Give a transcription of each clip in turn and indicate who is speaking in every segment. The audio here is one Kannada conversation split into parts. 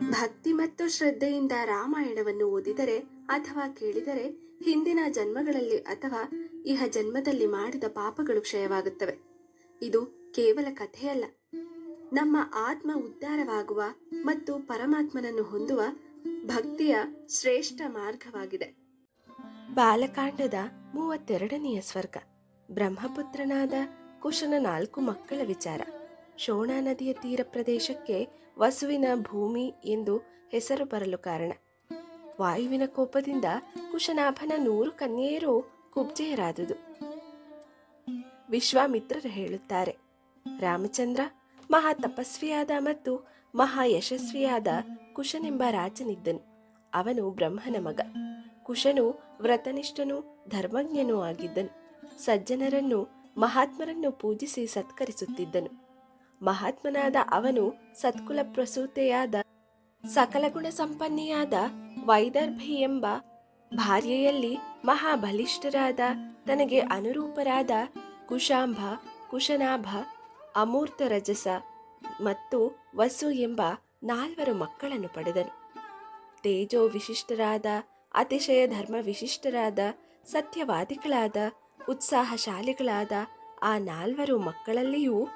Speaker 1: ಭಕ್ತಿ ಮತ್ತು ಶ್ರದ್ಧೆಯಿಂದ ರಾಮಾಯಣವನ್ನು ಓದಿದರೆ ಅಥವಾ ಕೇಳಿದರೆ ಹಿಂದಿನ ಜನ್ಮಗಳಲ್ಲಿ ಅಥವಾ ಇಹ ಜನ್ಮದಲ್ಲಿ ಮಾಡಿದ ಪಾಪಗಳು ಕ್ಷಯವಾಗುತ್ತವೆ. ಇದು ಕೇವಲ ಕಥೆಯಲ್ಲ. ನಮ್ಮ ಆತ್ಮ ಉದ್ಧಾರವಾಗುವ ಮತ್ತು ಪರಮಾತ್ಮನನ್ನು ಹೊಂದುವ ಭಕ್ತಿಯ ಶ್ರೇಷ್ಠ ಮಾರ್ಗವಾಗಿದೆ. ಬಾಲಕಾಂಡದ ಮೂವತ್ತೆರಡನೆಯ ಸ್ವರ್ಗ. ಬ್ರಹ್ಮಪುತ್ರನಾದ ಕುಶನ ನಾಲ್ಕು ಮಕ್ಕಳ ವಿಚಾರ. ಶೋಣಾ ನದಿಯ ತೀರ ಪ್ರದೇಶಕ್ಕೆ ವಸುವಿನ ಭೂಮಿ ಎಂದು ಹೆಸರು ಬರಲು ಕಾರಣ. ವಾಯುವಿನ ಕೋಪದಿಂದ ಕುಶನಾಭನ ನೂರು ಕನ್ಯೆಯರು ಕುಬ್ಜೆಯರಾದುದು. ವಿಶ್ವಾಮಿತ್ರರು ಹೇಳುತ್ತಾರೆ, ರಾಮಚಂದ್ರ ಮಹಾ ತಪಸ್ವಿಯಾದ ಮತ್ತು ಮಹಾ ಯಶಸ್ವಿಯಾದ ಕುಶನೆಂಬ ರಾಜನಿದ್ದನು. ಅವನು ಬ್ರಹ್ಮನ ಮಗ. ಕುಶನು ವ್ರತನಿಷ್ಠನೂ, ಧರ್ಮಜ್ಞನೂ ಆಗಿದ್ದನು. ಸಜ್ಜನರನ್ನು ಮಹಾತ್ಮರನ್ನು ಪೂಜಿಸಿ ಸತ್ಕರಿಸುತ್ತಿದ್ದನು. ಮಹಾತ್ಮನಾದ ಅವನು ಸತ್ಕುಲ ಪ್ರಸೂತೆಯಾದ, ಸಕಲ ಗುಣ ಸಂಪನ್ನೆಯಾದ ವೈದರ್ಭಿ ಎಂಬ ಭಾರ್ಯೆಯಲ್ಲಿ ಮಹಾಬಲಿಷ್ಠರಾದ, ತನಗೆ ಅನುರೂಪರಾದ ಕುಶಾಂಭ, ಕುಶನಾಭ, ಅಮೂರ್ತ ರಜಸ ಮತ್ತು ವಸು ಎಂಬ ನಾಲ್ವರು ಮಕ್ಕಳನ್ನು ಪಡೆದನು. ತೇಜೋ ವಿಶಿಷ್ಟರಾದ, ಅತಿಶಯ ಧರ್ಮ ವಿಶಿಷ್ಟರಾದ, ಸತ್ಯವಾದಿಗಳಾದ, ಉತ್ಸಾಹಶಾಲಿಗಳಾದ ಆ ನಾಲ್ವರು ಮಕ್ಕಳಲ್ಲಿಯೂ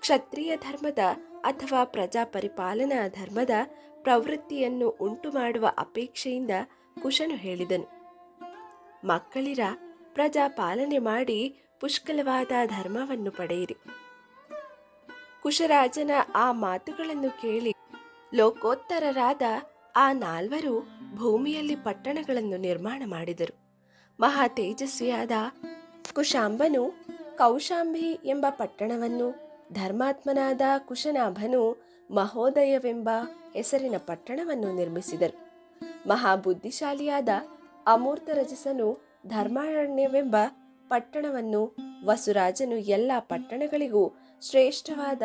Speaker 1: ಕ್ಷತ್ರಿಯ ಧರ್ಮದ ಅಥವಾ ಪ್ರಜಾ ಪರಿಪಾಲನಾ ಧರ್ಮದ ಪ್ರವೃತ್ತಿಯನ್ನು ಉಂಟು ಮಾಡುವ ಅಪೇಕ್ಷೆಯಿಂದ ಕುಶನು ಹೇಳಿದನು. ಮಕ್ಕಳಿರ ಪ್ರಜಾ ಪಾಲನೆ ಮಾಡಿ ಪುಷ್ಕಲವಾದ ಧರ್ಮವನ್ನು ಪಡೆಯಿರಿ. ಕುಶರಾಜನ ಆ ಮಾತುಗಳನ್ನು ಕೇಳಿ ಲೋಕೋತ್ತರರಾದ ಆ ನಾಲ್ವರು ಭೂಮಿಯಲ್ಲಿ ಪಟ್ಟಣಗಳನ್ನು ನಿರ್ಮಾಣ ಮಾಡಿದರು. ಮಹಾ ತೇಜಸ್ವಿಯಾದ ಕುಶಾಂಬನು ಕೌಶಾಂಬಿ ಎಂಬ ಪಟ್ಟಣವನ್ನು ಧರ್ಮಾತ್ಮನಾದ ಕುಶನಾಭನು ಮಹೋದಯವೆಂಬ ಹೆಸರಿನ ಪಟ್ಟಣವನ್ನು ನಿರ್ಮಿಸಿದರು. ಮಹಾಬುದ್ಧಿಶಾಲಿಯಾದ ಅಮೂರ್ತ ರಜಸನು ಧರ್ಮಾರಣ್ಯವೆಂಬ ಪಟ್ಟಣವನ್ನು ವಸುರಾಜನು ಎಲ್ಲ ಪಟ್ಟಣಗಳಿಗೂ ಶ್ರೇಷ್ಠವಾದ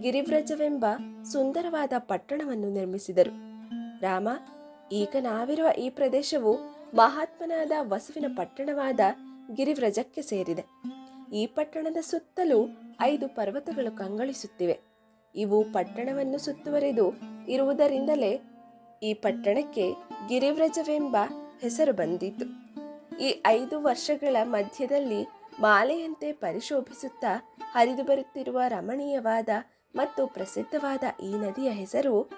Speaker 1: ಗಿರಿವ್ರಜವೆಂಬ ಸುಂದರವಾದ ಪಟ್ಟಣವನ್ನು ನಿರ್ಮಿಸಿದರು. ರಾಮ, ಈಗ ನಾವಿರುವ ಈ ಪ್ರದೇಶವು ಮಹಾತ್ಮನಾದ ವಸುವಿನ ಪಟ್ಟಣವಾದ ಗಿರಿವ್ರಜಕ್ಕೆ ಸೇರಿದೆ. ಈ ಪಟ್ಟಣದ ಸುತ್ತಲೂ ಐದು ಪರ್ವತಗಳು ಕಂಗಳಿಸುತ್ತಿವೆ. ಇವು ಪಟ್ಟಣವನ್ನು ಸುತ್ತುವರೆದು ಇರುವುದರಿಂದಲೇ ಈ ಪಟ್ಟಣಕ್ಕೆ ಗಿರಿವ್ರಜವೆಂಬ ಹೆಸರು ಬಂದಿತು. ಈ ಐದು ವರ್ಷಗಳ ಮಧ್ಯದಲ್ಲಿ ಮಾಲೆಯಂತೆ ಪರಿಶೋಭಿಸುತ್ತಾ ಹರಿದು ಬರುತ್ತಿರುವ ರಮಣೀಯವಾದ ಮತ್ತು ಪ್ರಸಿದ್ಧವಾದ ಈ ನದಿಯ ಹೆಸರು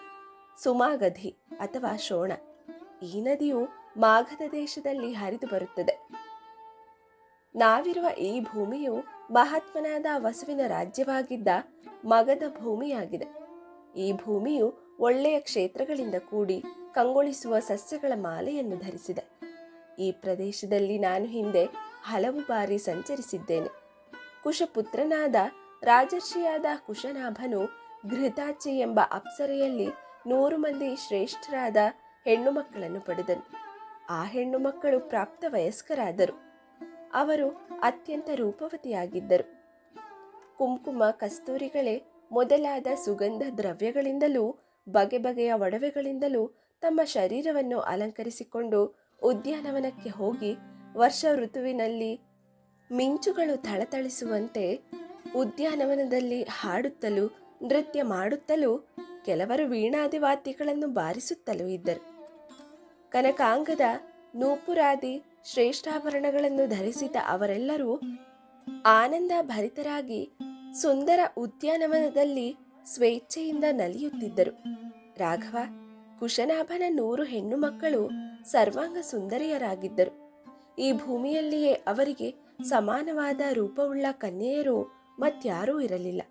Speaker 1: ಸುಮಾಗಧಿ ಅಥವಾ ಶೋಣ. ಈ ನದಿಯು ಮಾಘದ ದೇಶದಲ್ಲಿ ಹರಿದು ಬರುತ್ತದೆ. ನಾವಿರುವ ಈ ಭೂಮಿಯು ಮಹಾತ್ಮನಾದ ವಸುವಿನ ರಾಜ್ಯವಾಗಿದ್ದ ಮಗದ ಭೂಮಿಯಾಗಿದೆ. ಈ ಭೂಮಿಯು ಒಳ್ಳೆಯ ಕ್ಷೇತ್ರಗಳಿಂದ ಕೂಡಿ ಕಂಗೊಳಿಸುವ ಸಸ್ಯಗಳ ಮಾಲೆಯನ್ನು ಧರಿಸಿದೆ. ಈ ಪ್ರದೇಶದಲ್ಲಿ ನಾನು ಹಿಂದೆ ಹಲವು ಬಾರಿ ಸಂಚರಿಸಿದ್ದೇನೆ. ಕುಶಪುತ್ರನಾದ ರಾಜರ್ಷಿಯಾದ ಕುಶನಾಭನು ಘೃತಾಚಿ ಎಂಬ ಅಪ್ಸರೆಯಲ್ಲಿ ನೂರು ಮಂದಿ ಶ್ರೇಷ್ಠರಾದ ಹೆಣ್ಣು ಮಕ್ಕಳನ್ನು ಪಡೆದನು. ಆ ಹೆಣ್ಣು ಮಕ್ಕಳು ಪ್ರಾಪ್ತ ವಯಸ್ಕರಾದರು ಅವರು ಅತ್ಯಂತ ರೂಪವತಿಯಾಗಿದ್ದರು. ಕುಂಕುಮ ಕಸ್ತೂರಿಗಳೇ ಮೊದಲಾದ ಸುಗಂಧ ದ್ರವ್ಯಗಳಿಂದಲೂ ಬಗೆ ಬಗೆಯ ಒಡವೆಗಳಿಂದಲೂ ತಮ್ಮ ಶರೀರವನ್ನು ಅಲಂಕರಿಸಿಕೊಂಡು ಉದ್ಯಾನವನಕ್ಕೆ ಹೋಗಿ ವರ್ಷ ಋತುವಿನಲ್ಲಿ ಮಿಂಚುಗಳು ಥಳಥಳಿಸುವಂತೆ ಉದ್ಯಾನವನದಲ್ಲಿ ಹಾಡುತ್ತಲೂ ನೃತ್ಯ ಮಾಡುತ್ತಲೂ ಕೆಲವರು ವೀಣಾದಿ ವಾದ್ಯಗಳನ್ನು ಬಾರಿಸುತ್ತಲೂ ಇದ್ದರು. ಕನಕಾಂಗದ ನೂಪುರಾದಿ ಶ್ರೇಷ್ಠಾಭರಣಗಳನ್ನು ಧರಿಸಿದ ಅವರೆಲ್ಲರೂ ಆನಂದ ಭರಿತರಾಗಿ ಸುಂದರ ಉದ್ಯಾನವನದಲ್ಲಿ ಸ್ವೇಚ್ಛೆಯಿಂದ ನಲಿಯುತ್ತಿದ್ದರು. ರಾಘವ, ಕುಶನಾಭನ ನೂರು ಹೆಣ್ಣು ಮಕ್ಕಳು ಸರ್ವಾಂಗ ಸುಂದರಿಯರಾಗಿದ್ದರು. ಈ ಭೂಮಿಯಲ್ಲಿಯೇ ಅವರಿಗೆ ಸಮಾನವಾದ ರೂಪವುಳ್ಳ ಕನ್ಯೆಯರು ಮತ್ಯಾರೂ ಇರಲಿಲ್ಲ.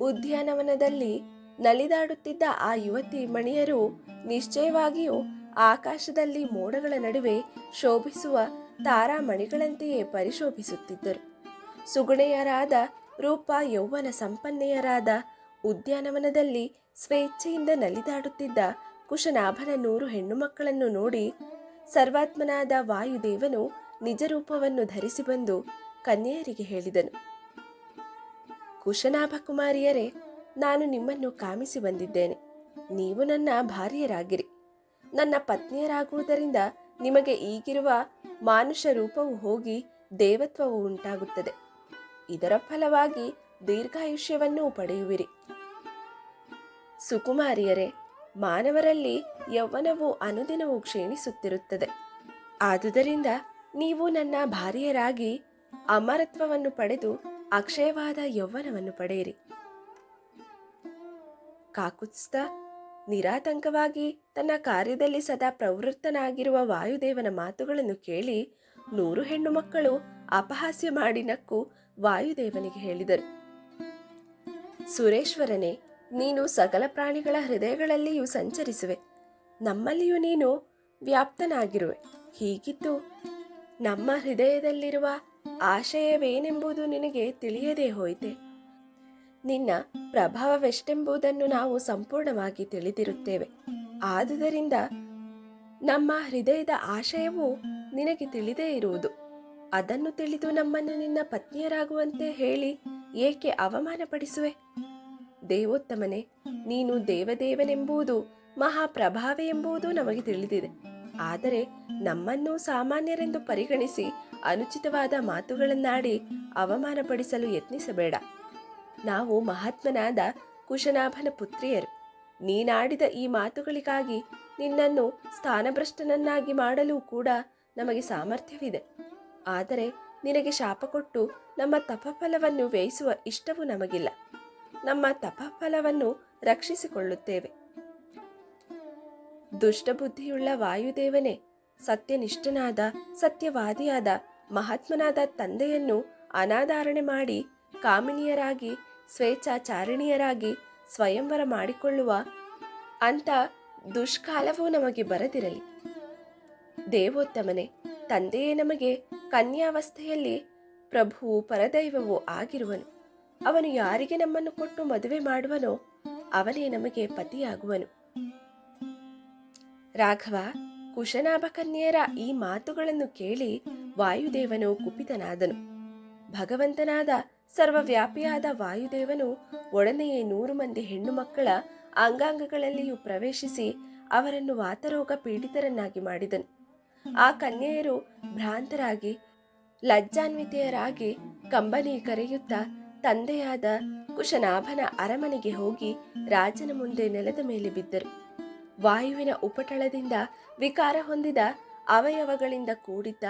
Speaker 1: ಉದ್ಯಾನವನದಲ್ಲಿ ನಲಿದಾಡುತ್ತಿದ್ದ ಆ ಯುವತಿ ಮಣಿಯರು ನಿಶ್ಚಯವಾಗಿಯೂ ಆಕಾಶದಲ್ಲಿ ಮೋಡಗಳ ನಡುವೆ ಶೋಭಿಸುವ ತಾರಾಮಣಿಗಳಂತೆಯೇ ಪರಿಶೋಭಿಸುತ್ತಿದ್ದರು. ಸುಗುಣೆಯರಾದ ರೂಪ ಯೌವನ ಸಂಪನ್ನೆಯರಾದ ಉದ್ಯಾನವನದಲ್ಲಿ ಸ್ವೇಚ್ಛೆಯಿಂದ ನಲಿದಾಡುತ್ತಿದ್ದ ಕುಶನಾಭನ ನೂರು ಹೆಣ್ಣು ಮಕ್ಕಳನ್ನು ನೋಡಿ ಸರ್ವಾತ್ಮನಾದ ವಾಯುದೇವನು ನಿಜರೂಪವನ್ನು ಧರಿಸಿ ಬಂದು ಕನ್ಯೆಯರಿಗೆ ಹೇಳಿದನು. ಕುಶನಾಭ ಕುಮಾರಿಯರೇ ನಾನು ನಿಮ್ಮನ್ನು ಕಾಮಿಸಿ ಬಂದಿದ್ದೇನೆ. ನೀವು ನನ್ನ ಭಾರ್ಯರಾಗಿರಿ. ನನ್ನ ಪತ್ನಿಯರಾಗುವುದರಿಂದ ನಿಮಗೆ ಈಗಿರುವ ಮಾನುಷ ರೂಪವು ಹೋಗಿ ದೇವತ್ವವು ಉಂಟಾಗುತ್ತದೆ. ಇದರ ಫಲವಾಗಿ ದೀರ್ಘಾಯುಷ್ಯವನ್ನು ಪಡೆಯುವಿರಿ. ಸುಕುಮಾರಿಯರೇ, ಮಾನವರಲ್ಲಿ ಯೌವನವು ಅನುದಿನವೂ ಕ್ಷೀಣಿಸುತ್ತಿರುತ್ತದೆ. ಆದುದರಿಂದ ನೀವು ನನ್ನ ಭಾರ್ಯರಾಗಿ ಅಮರತ್ವವನ್ನು ಪಡೆದು ಅಕ್ಷಯವಾದ ಯೌವನವನ್ನು ಪಡೆಯಿರಿ. ಕಾಕುತ್ಸ್ಥ ನಿರಾತಂಕವಾಗಿ ತನ್ನ ಕಾರ್ಯದಲ್ಲಿ ಸದಾ ಪ್ರವೃತ್ತನಾಗಿರುವ ವಾಯುದೇವನ ಮಾತುಗಳನ್ನು ಕೇಳಿ ನೂರು ಹೆಣ್ಣು ಮಕ್ಕಳು ಅಪಹಾಸ್ಯ ಮಾಡಿ ನಕ್ಕು ವಾಯುದೇವನಿಗೆ ಹೇಳಿದರು. ಸುರೇಶ್ವರನೇ, ನೀನು ಸಕಲ ಪ್ರಾಣಿಗಳ ಹೃದಯಗಳಲ್ಲಿಯೂ ಸಂಚರಿಸುವೆ. ನಮ್ಮಲ್ಲಿಯೂ ನೀನು ವ್ಯಾಪ್ತನಾಗಿರುವೆ. ಹೀಗಿದ್ದು ನಮ್ಮ ಹೃದಯದಲ್ಲಿರುವ ಆಶಯವೇನೆಂಬುದು ನಿನಗೆ ತಿಳಿಯದೇ ಹೋಯಿತೆ. ನಿನ್ನ ಪ್ರಭಾವವೆಷ್ಟೆಂಬುದನ್ನು ನಾವು ಸಂಪೂರ್ಣವಾಗಿ ತಿಳಿದಿರುತ್ತೇವೆ. ಆದುದರಿಂದ ನಮ್ಮ ಹೃದಯದ ಆಶಯವು ನಿನಗೆ ತಿಳಿದೇ ಇರುವುದು. ಅದನ್ನು ತಿಳಿದು ನಮ್ಮನ್ನು ನಿನ್ನ ಪತ್ನಿಯರಾಗುವಂತೆ ಹೇಳಿ ಏಕೆ ಅವಮಾನಪಡಿಸುವೆ? ದೇವೋತ್ತಮನೆ, ನೀನು ದೇವದೇವನೆಂಬುದು, ಮಹಾಪ್ರಭಾವೆ ಎಂಬುದು ನಮಗೆ ತಿಳಿದಿದೆ. ಆದರೆ ನಮ್ಮನ್ನು ಸಾಮಾನ್ಯರೆಂದು ಪರಿಗಣಿಸಿ ಅನುಚಿತವಾದ ಮಾತುಗಳನ್ನಾಡಿ ಅವಮಾನಪಡಿಸಲು ಯತ್ನಿಸಬೇಡ. ನಾವು ಮಹಾತ್ಮನಾದ ಕುಶನಾಭನ ಪುತ್ರಿಯರು. ನೀನಾಡಿದ ಈ ಮಾತುಗಳಿಗಾಗಿ ನಿನ್ನನ್ನು ಸ್ಥಾನಭ್ರಷ್ಟನನ್ನಾಗಿ ಮಾಡಲು ಕೂಡ ನಮಗೆ ಸಾಮರ್ಥ್ಯವಿದೆ. ಆದರೆ ನಿನಗೆ ಶಾಪ ಕೊಟ್ಟು ನಮ್ಮ ತಪಫಲವನ್ನು ವ್ಯಯಿಸುವ ಇಷ್ಟವು ನಮಗಿಲ್ಲ. ನಮ್ಮ ತಪಫಲವನ್ನು ರಕ್ಷಿಸಿಕೊಳ್ಳುತ್ತೇವೆ. ದುಷ್ಟಬುದ್ಧಿಯುಳ್ಳ ವಾಯುದೇವನೇ, ಸತ್ಯನಿಷ್ಠನಾದ, ಸತ್ಯವಾದಿಯಾದ ಮಹಾತ್ಮನಾದ ತಂದೆಯನ್ನು ಅನಾಧಾರಣೆ ಮಾಡಿ ಕಾಮಿನಿಯರಾಗಿ ಸ್ವೇಚ್ಛಾಚಾರಿಣಿಯರಾಗಿ ಸ್ವಯಂವರ ಮಾಡಿಕೊಳ್ಳುವ ಅಂತ ದುಷ್ಕಾಲವೂ ನಮಗೆ ಬರದಿರಲಿ. ದೇವೋತ್ತಮನೆ, ತಂದೆಯೇ ನಮಗೆ ಕನ್ಯಾವಸ್ಥೆಯಲ್ಲಿ ಪ್ರಭುವು ಪರದೈವವೂ ಆಗಿರುವನು. ಅವನು ಯಾರಿಗೆ ನಮ್ಮನ್ನು ಕೊಟ್ಟು ಮದುವೆ ಮಾಡುವನೋ ಅವನೇ ನಮಗೆ ಪತಿಯಾಗುವನು. ರಾಘವ ಕುಶನಾಭಕನ್ಯರ ಈ ಮಾತುಗಳನ್ನು ಕೇಳಿ ವಾಯುದೇವನು ಕುಪಿತನಾದನು. ಭಗವಂತನಾದ ಸರ್ವವ್ಯಾಪಿಯಾದ ವಾಯುದೇವನು ಒಡನೆಯೇ ನೂರು ಮಂದಿ ಹೆಣ್ಣು ಮಕ್ಕಳ ಅಂಗಾಂಗಗಳಲ್ಲಿಯೂ ಪ್ರವೇಶಿಸಿ ಅವರನ್ನು ವಾತರೋಗ ಪೀಡಿತರನ್ನಾಗಿ ಮಾಡಿದನು. ಆ ಕನ್ಯೆಯರು ಭ್ರಾಂತರಾಗಿ, ಲಜ್ಜಾನ್ವಿತೆಯರಾಗಿ ಕಂಬನಿ ಕರೆಯುತ್ತಾ ತಂದೆಯಾದ ಕುಶನಾಭನ ಅರಮನೆಗೆ ಹೋಗಿ ರಾಜನ ಮುಂದೆ ನೆಲದ ಮೇಲೆ ಬಿದ್ದರು. ವಾಯುವಿನ ಉಪಟಳದಿಂದ ವಿಕಾರ ಹೊಂದಿದ ಅವಯವಗಳಿಂದ ಕೂಡಿದ್ದ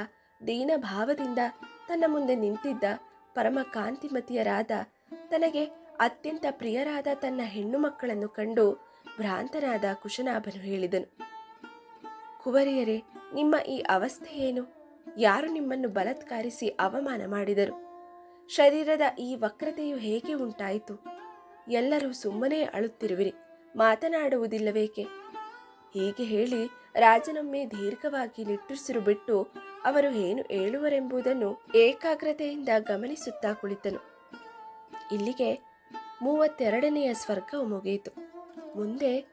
Speaker 1: ದೀನಭಾವದಿಂದ ತನ್ನ ಮುಂದೆ ನಿಂತಿದ್ದ ಪರಮ ಕಾಂತಿಮತಿಯರಾದ ತನಗೆ ಅತ್ಯಂತ ಪ್ರಿಯರಾದ ತನ್ನ ಹೆಣ್ಣು ಮಕ್ಕಳನ್ನು ಕಂಡು ಭ್ರಾಂತನಾದ ಕುಶನಾಭನು ಹೇಳಿದನು. ಕುವರಿಯರೇ, ನಿಮ್ಮ ಈ ಅವಸ್ಥೆ ಏನು? ಯಾರು ನಿಮ್ಮನ್ನು ಬಲತ್ಕಾರಿಸಿ ಅವಮಾನ ಮಾಡಿದರು? ಶರೀರದ ಈ ವಕ್ರತೆಯು ಹೇಗೆ ಉಂಟಾಯಿತು? ಎಲ್ಲರೂ ಸುಮ್ಮನೆ ಅಳುತ್ತಿರುವಿರಿ, ಮಾತನಾಡುವುದಿಲ್ಲವೇಕೆ? ಹೀಗೆ ಹೇಳಿ ರಾಜನೊಮ್ಮೆ ದೀರ್ಘವಾಗಿ ನಿಟ್ಟುಸಿರು ಬಿಟ್ಟು ಅವರು ಏನು ಹೇಳುವರೆಂಬುದನ್ನು ಏಕಾಗ್ರತೆಯಿಂದ ಗಮನಿಸುತ್ತಾ ಕುಳಿತನು. ಇಲ್ಲಿಗೆ ಮೂವತ್ತೆರಡನೆಯ ಸ್ವರ್ಗವು ಮುಗಿಯಿತು. ಮುಂದೆ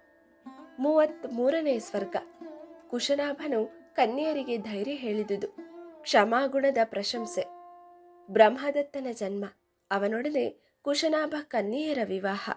Speaker 1: ಮೂವತ್ತ್ ಮೂರನೆಯ ಸ್ವರ್ಗ. ಕುಶನಾಭನು ಕನ್ಯೆಯರಿಗೆ ಧೈರ್ಯ ಹೇಳಿದುದು. ಕ್ಷಮಾಗುಣದ ಪ್ರಶಂಸೆ. ಬ್ರಹ್ಮದತ್ತನ ಜನ್ಮ. ಅವನೊಡನೆ ಕುಶನಾಭ ಕನ್ಯೆಯರ ವಿವಾಹ.